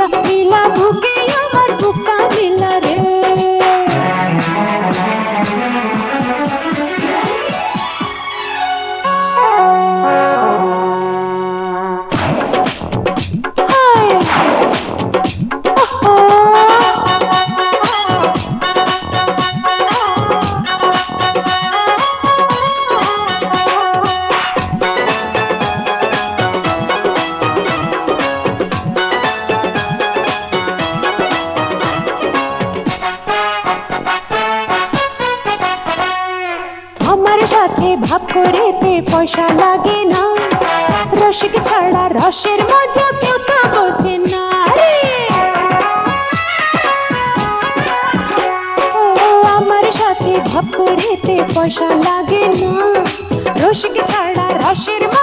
We love. আমার সাথে ভাব করেতে পয়সা লাগে না। রসিক ছাড়া রসের মজা কেউ তো বোঝে না। আমার সাথে ভাব করেতে পয়সা লাগে না। রসিক ছাড়া রসের মজা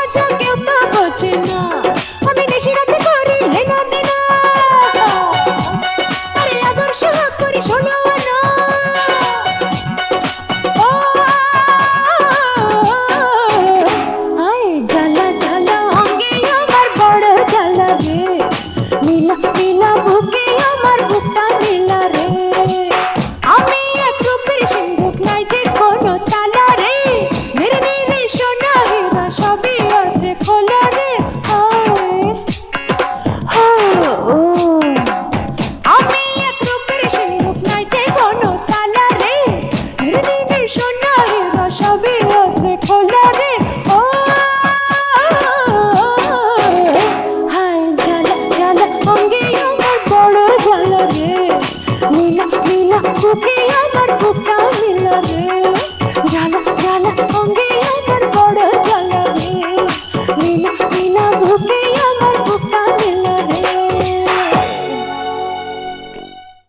সুখে